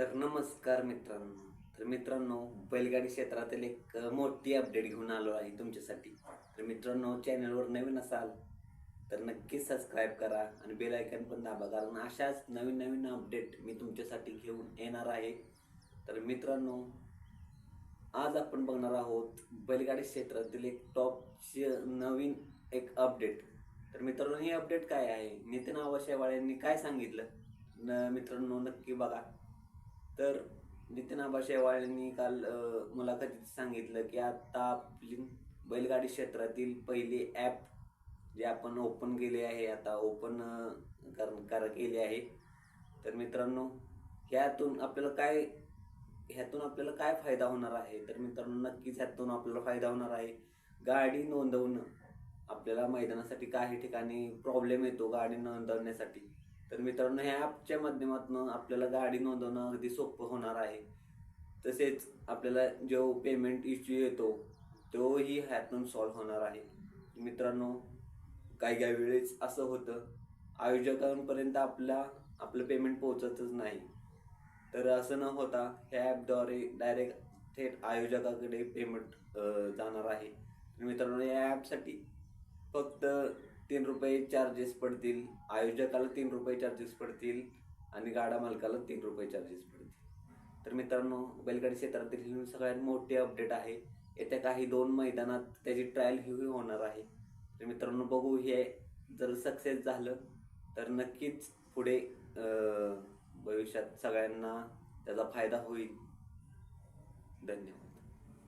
तर नमस्कार मित्रांनो. तर मित्रांनो बैलगाडी क्षेत्रातील एक मोठी अपडेट घेऊन आलो आहे तुमच्यासाठी. तर मित्रांनो चॅनलवर नवीन असाल तर नक्कीच सबस्क्राईब करा आणि बेल आयकन पण दाबा. कारण अशाच नवीन नवीन अपडेट मी तुमच्यासाठी घेऊन येणार आहे. तर मित्रांनो आज आपण बघणार आहोत बैलगाडी क्षेत्रातील एक टॉपचे नवीन एक अपडेट तर मित्रांनो हे अपडेट काय आहे? नितीन आवाशेवाळ यांनी काय सांगितलं? न मित्रांनो नक्की बघा. तर नितीन आबा शेवाळ यांनी काल मुलाखतीत सांगितलं की आता आपली बैलगाडी क्षेत्रातील पहिली ॲप जे आपण ओपन केले आहे आता ओपन कर कर केले आहे. तर मित्रांनो ह्यातून आपल्याला काय ह्यातून आपल्याला काय फायदा होणार आहे? तर मित्रांनो नक्कीच ह्यातून आपल्याला फायदा होणार आहे. गाडी नोंदवणं आपल्याला मैदानासाठी काही ठिकाणी प्रॉब्लेम येतो गाडी नोंदवण्यासाठी. तर मित्रांनो ह्या ॲपच्या माध्यमातून आपल्याला गाडी नोंदवणं अगदी सोपं होणार आहे. तसेच आपल्याला जो पेमेंट इश्यू येतो तोही ह्यातून सॉल्व्ह होणार आहे. मित्रांनो काही काही वेळेस असं होतं आयोजकांपर्यंत आपला आपलं पेमेंट पोहोचतच नाही. तर असं न होता ह्या ॲपद्वारे डायरेक्ट थेट आयोजकाकडे पेमेंट जाणार आहे. मित्रांनो या ॲपसाठी फक्त तीन रुपये चार्जेस पडतील. आयोजकाला तीन रुपये चार्जेस पडतील आणि गाडा मालकाला तीन रुपये चार्जेस पडतील. तर मित्रांनो बैलगाडी क्षेत्रातील ही सगळ्यात मोठी अपडेट आहे. येत्या काही दोन मैदानात त्याची ट्रायल ही होणार आहे. तर मित्रांनो बघू हे जर सक्सेस झालं तर नक्कीच पुढे भविष्यात सगळ्यांना त्याचा फायदा होईल. धन्यवाद.